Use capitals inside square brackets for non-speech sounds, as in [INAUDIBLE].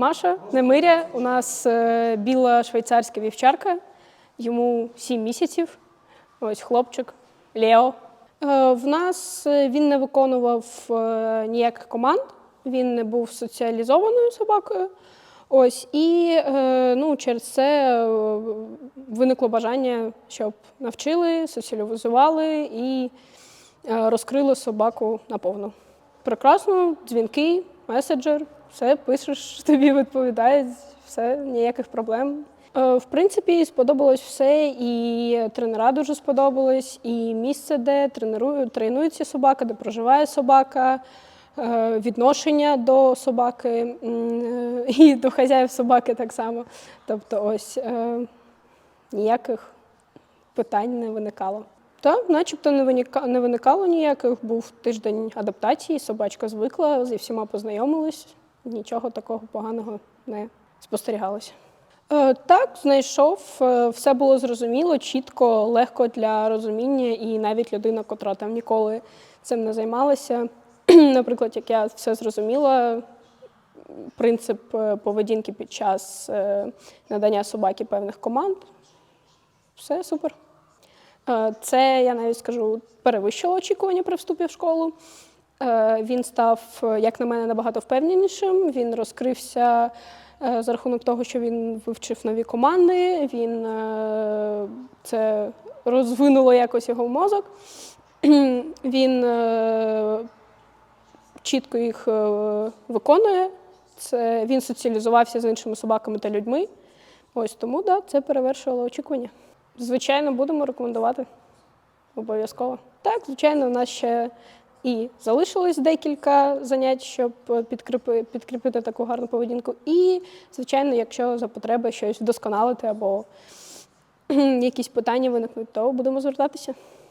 Маша Немиря. У нас е, біла швейцарська вівчарка. Йому 7 місяців. Ось хлопчик Лео. Е, В нас е, він не виконував ніяких команд, він не був соціалізованою собакою. Ось і ну, через це виникло бажання, щоб навчили, соціалізували і розкрили собаку наповну. Прекрасно, дзвінки, меседжер, все пишеш, [LAUGHS] тобі відповідають, все, ніяких проблем. Е, В принципі, сподобалось все, і тренера дуже сподобались, і місце, де тренерую, тренується собака, де проживає собака, е, відношення до собаки е, і до хазяїв собаки так само. Тобто, ось ніяких питань не виникало. Так, начебто не виніка- не виникало ніяких. Був тиждень адаптації, собачка звикла, зі всіма познайомились, нічого такого поганого не спостерігалося. Е, Так, знайшов, е, все було зрозуміло, чітко, легко для розуміння, і навіть людина, котра там ніколи цим не займалася, [CLEARS THROAT] наприклад, як я все зрозуміла, принцип е, поведінки під час е, надання собаки певних команд, все супер. Це, я навіть скажу, перевищило очікування при вступі в школу. Е, Він став, е, як на мене, набагато впевненішим. Він розкрився е, за рахунок того, що він вивчив нові команди. Він це розвинуло якось його мозок. [CLEARS THROAT] Він чітко їх виконує. Це він соціалізувався з іншими собаками та людьми. Ось тому да, це перевершувало очікування. Звичайно, будемо рекомендувати. Обов'язково. Так, звичайно, у нас ще і залишилось декілька занять, щоб підкріпи, підкріпити таку гарну поведінку. І, звичайно, якщо за потреби щось вдосконалити або [CLEARS THROAT] якісь питання виникнуть, то будемо звертатися.